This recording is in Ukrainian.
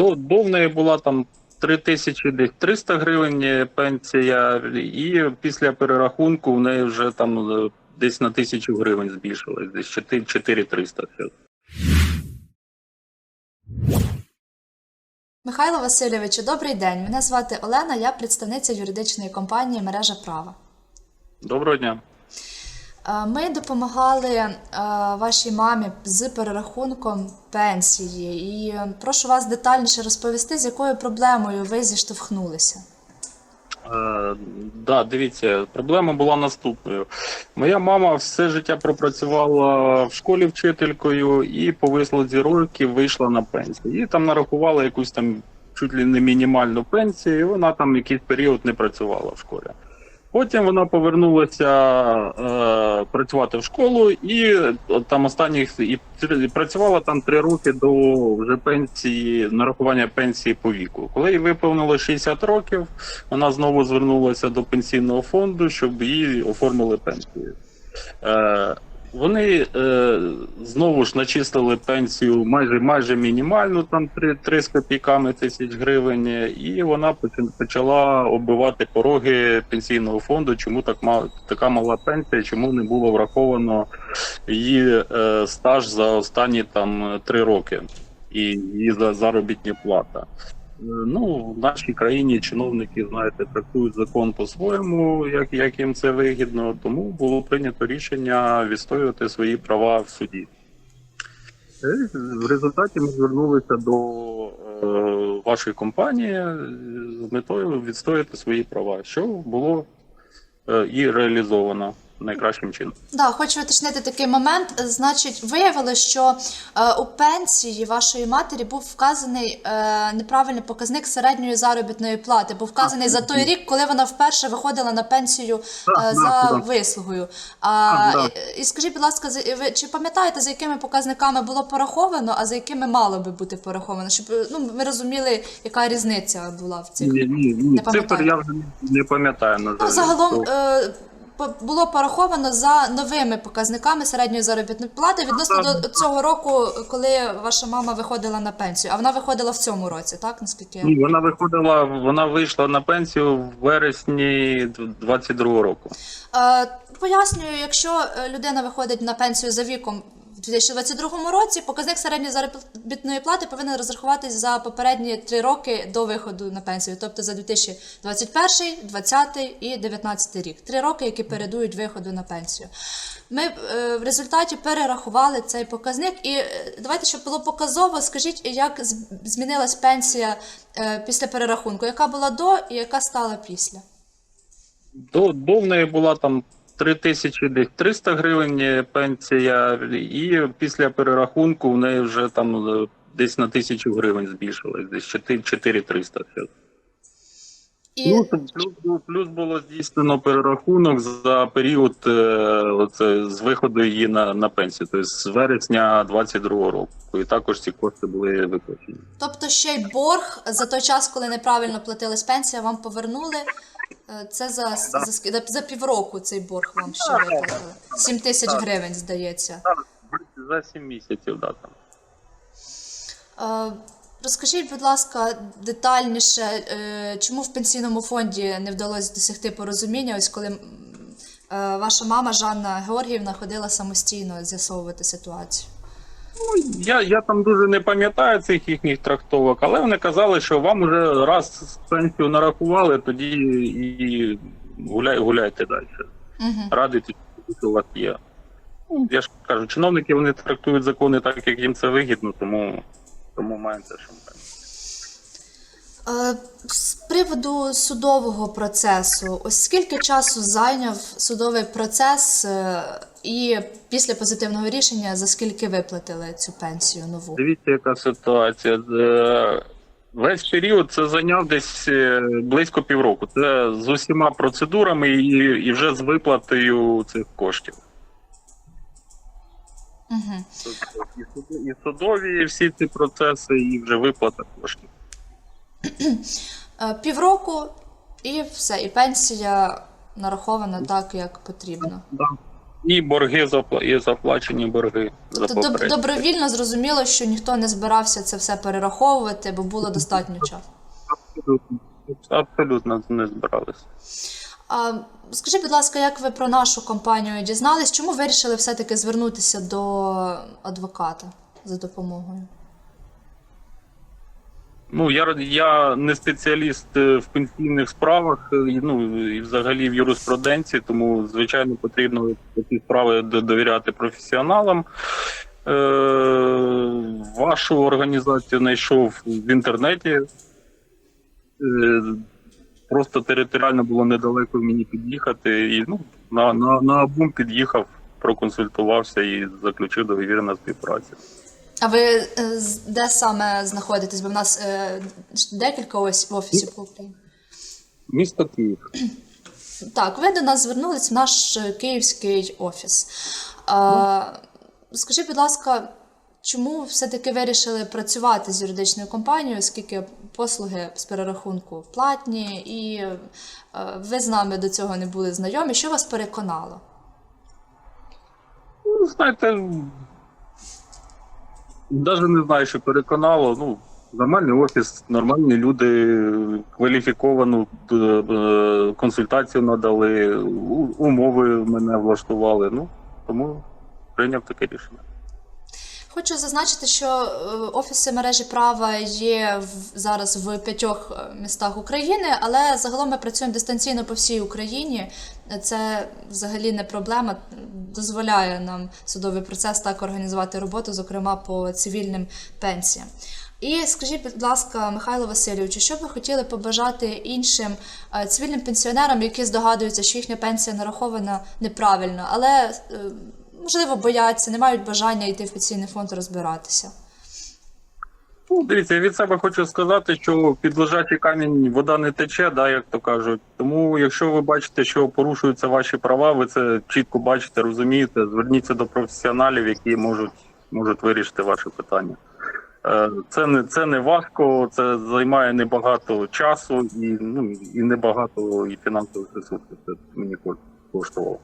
До, до в неї була там 3000 десь 300 гривень пенсія, і після перерахунку в неї вже там е, десь на тисячу гривень збільшилось, десь 4 4300 зараз. Михайло Васильовичу, добрий день. Мене звати Олена, я представниця юридичної компанії Мережа права. Доброго дня. Е, Ми допомагали е, вашій мамі з перерахунком пенсії, і е, прошу вас детальніше розповісти, з якою проблемою ви зіштовхнулися. Е, да, дивіться, проблема була наступною. Моя мама все життя пропрацювала в школі вчителькою і по вислузі років вийшла на пенсію. Їй там нарахували якусь там чуть ли не мінімальну пенсію, і вона там якийсь період не працювала в школі. Потім вона повернулася е, працювати в школу і там останніх і, і працювала там три роки до вже пенсії, нарахування пенсії по віку. Коли їй виповнило 60 років, вона знову звернулася до пенсійного фонду, щоб їй оформили пенсію. Е, вони е, знову ж начислили пенсію майже майже мінімальну, там 3, 3 з копійками тисяч гривень, і вона поч- почала оббивати пороги пенсійного фонду. Чому так мала така мала пенсія? Чому не було враховано її е, стаж за останні там 3 роки і її за заробітні плата? Е, Ну, в нашій країні чиновники, знаєте, трактують закон по-своєму, як, як їм це вигідно, тому було прийнято рішення відстоювати свої права в суді. Е, В результаті ми звернулися до е, вашої компанії е, з метою відстояти свої права, що було е, і реалізовано найкращим чином. Да, хочу уточнити такий момент. Значить, виявилося, що е, у пенсії вашої матері був вказаний е, неправильний показник середньої заробітної плати, був вказаний за той рік, коли вона вперше виходила на пенсію е, за вислугою. А, Так, і, і скажіть, будь ласка, за- ви чи пам'ятаєте, за якими показниками було пораховано, а за якими мало би бути пораховано? Щоб ну, ми розуміли, яка різниця була в цих. Ні, ні, ні. Не Цифр пам'ятаю. я вже не пам'ятаю. На жаль. Ну, загалом То- е, було пораховано за новими показниками середньої заробітної плати відносно до цього року, коли ваша мама виходила на пенсію. А вона виходила в цьому році, так? Наскільки Ні, вона виходила, вона вийшла на пенсію в вересні 22-го року. е, пояснюю, якщо е, людина виходить на пенсію за віком. У 2022 році показник середньої заробітної плати повинен розрахуватись за попередні три роки до виходу на пенсію, тобто за 2021, 2020 і 2019 рік. Три роки, які передують виходу на пенсію. Ми е, в результаті перерахували цей показник. І е, давайте, щоб було показово, скажіть, як змінилась пенсія е, після перерахунку, яка була до і яка стала після? До, до в неї була там 3000 десь 300 гривень пенсія, і після перерахунку в неї вже там е, десь на тисячу гривень збільшилось, десь 4 4300 зараз. І Ну, плюс, плюс було здійснено перерахунок за період е, оце, з виходу її на, на пенсію, тобто з вересня 22 року. І також ці кошти були виплачені. Тобто ще й борг за той час, коли неправильно платилась пенсія, вам повернули. Е, Це за, за, ск- за півроку цей борг вам ще виплатили. 7 тисяч гривень, здається. За 7 місяців, да, там. Е, Розкажіть, будь ласка, детальніше, е, чому в пенсійному фонді не вдалося досягти порозуміння, ось коли е, ваша мама Жанна Георгіївна ходила самостійно з'ясовувати ситуацію? Ну, я, я там дуже не пам'ятаю цих їхніх трактовок, але вони казали, що вам уже раз пенсію нарахували, тоді і гуляй, гуляйте далі. Угу. Радуйтесь, що у вас є. Ну, я ж кажу, чиновники вони трактують закони так, як їм це вигідно, тому, тому маємо те, що маємо. Е, З приводу судового процесу, ось скільки часу зайняв судовий процес, е, і після позитивного рішення за скільки виплатили цю пенсію нову? Дивіться, яка ситуація. Е, Весь період це зайняв десь е, близько півроку. Це з усіма процедурами і, і вже з виплатою цих коштів. Угу. І суд- і судові всі ці процеси, і вже виплата коштів. Е, Півроку і все, і пенсія нарахована так, як потрібно. Да. І борги і заплачені борги за Тобто добровільно зрозуміло, що ніхто не збирався це все перераховувати, бо було достатньо часу. Абсолютно, абсолютно не збиралися. А, скажіть, будь ласка, як ви про нашу компанію дізнались? Чому вирішили все-таки звернутися до адвоката за допомогою? Ну, я, я не спеціаліст е, в пенсійних справах, е, ну і взагалі в юриспруденції, тому звичайно потрібно такі справи довіряти професіоналам. Е, вашу організацію знайшов в інтернеті. Е, просто територіально було недалеко мені під'їхати. І ну, на, на, на обум під'їхав, проконсультувався і заключив договір на співпрацю. А ви е, де саме знаходитесь? Бо в нас е, декілька ось офісів по Україні. Місто Київ. Так, ви до нас звернулись в наш е, київський офіс. А, скажіть, будь ласка, чому все-таки вирішили працювати з юридичною компанією, оскільки послуги з перерахунку платні, і ви з нами до цього не були знайомі? Що вас переконало? Ну, знаєте, навіть не знаю, що переконало. Ну, нормальний офіс, нормальні люди, кваліфіковану е, е, консультацію надали, умови мене влаштували. Ну, тому прийняв таке рішення. Хочу зазначити, що е, офіси мережі права є в, зараз в п'ятьох містах України, але загалом ми працюємо дистанційно по всій Україні. Це взагалі не проблема. Дозволяє нам судовий процес так організувати роботу, зокрема по цивільним пенсіям. І скажіть, будь ласка, Михайло Васильовичу, що ви хотіли побажати іншим е, цивільним пенсіонерам, які здогадуються, що їхня пенсія нарахована неправильно, але е, можливо бояться, не мають бажання йти в пенсійний фонд розбиратися. Ну, дивіться, я від себе хочу сказати, що під лежачий камінь вода не тече, да, як то кажуть. Тому, якщо ви бачите, що порушуються ваші права, ви це чітко бачите, розумієте, зверніться до професіоналів, які можуть, можуть вирішити ваше питання. Е, Це не це не важко, це займає небагато часу і ну і небагато і фінансових ресурсів. Це мені коштувало.